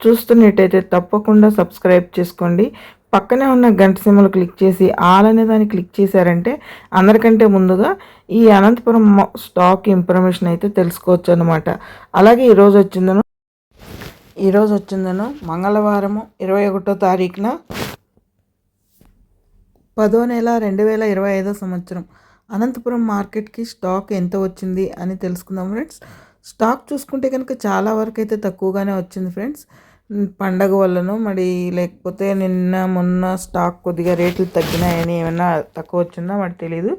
చూస్తున్నట్టయితే తప్పకుండా సబ్స్క్రైబ్ చేసుకోండి. పక్కనే ఉన్న గంట సిమ్మలు క్లిక్ చేసి ఆల్ అనే దాన్ని క్లిక్ చేశారంటే అందరికంటే ముందుగా ఈ అనంతపురం స్టాక్ ఇన్ఫర్మేషన్ అయితే తెలుసుకోవచ్చు అనమాట అలాగే ఈరోజు వచ్చిందను ఈరోజు వచ్చిందను మంగళవారము ఇరవై ఒకటో తారీఖున పదో నెల రెండు వేల ఇరవై ఐదో సంవత్సరం. అనంతపురం మార్కెట్కి స్టాక్ ఎంత వచ్చింది అని తెలుసుకుందాం ఫ్రెండ్స్. స్టాక్ చూసుకుంటే కనుక చాలా వరకు అయితే తక్కువగానే వచ్చింది ఫ్రెండ్స్. పండగ వల్లనో మరి లేకపోతే నిన్న మొన్న స్టాక్ కొద్దిగా రేట్లు తగ్గినాయని ఏమైనా తక్కువ వచ్చిందా మరి తెలీదు.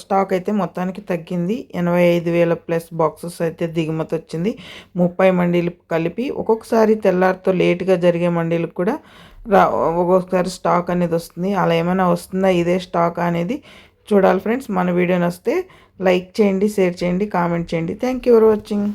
స్టాక్ అయితే మొత్తానికి తగ్గింది. ఎనభై ఐదు వేల ప్లస్ బాక్సెస్ అయితే దిగుమతి వచ్చింది. ముప్పై మండీలు కలిపి ఒక్కొక్కసారి తెల్లారితో లేటుగా జరిగే మండీలకు కూడా రా ఒక్కొక్కసారి స్టాక్ అనేది వస్తుంది. అలా ఏమైనా వస్తుందా ఇదే స్టాక్ అనేది చూడాలి ఫ్రెండ్స్. మన వీడియో నస్తే లైక్ చేయండి షేర్ చేయండి కామెంట్ చేయండి. Thank you for watching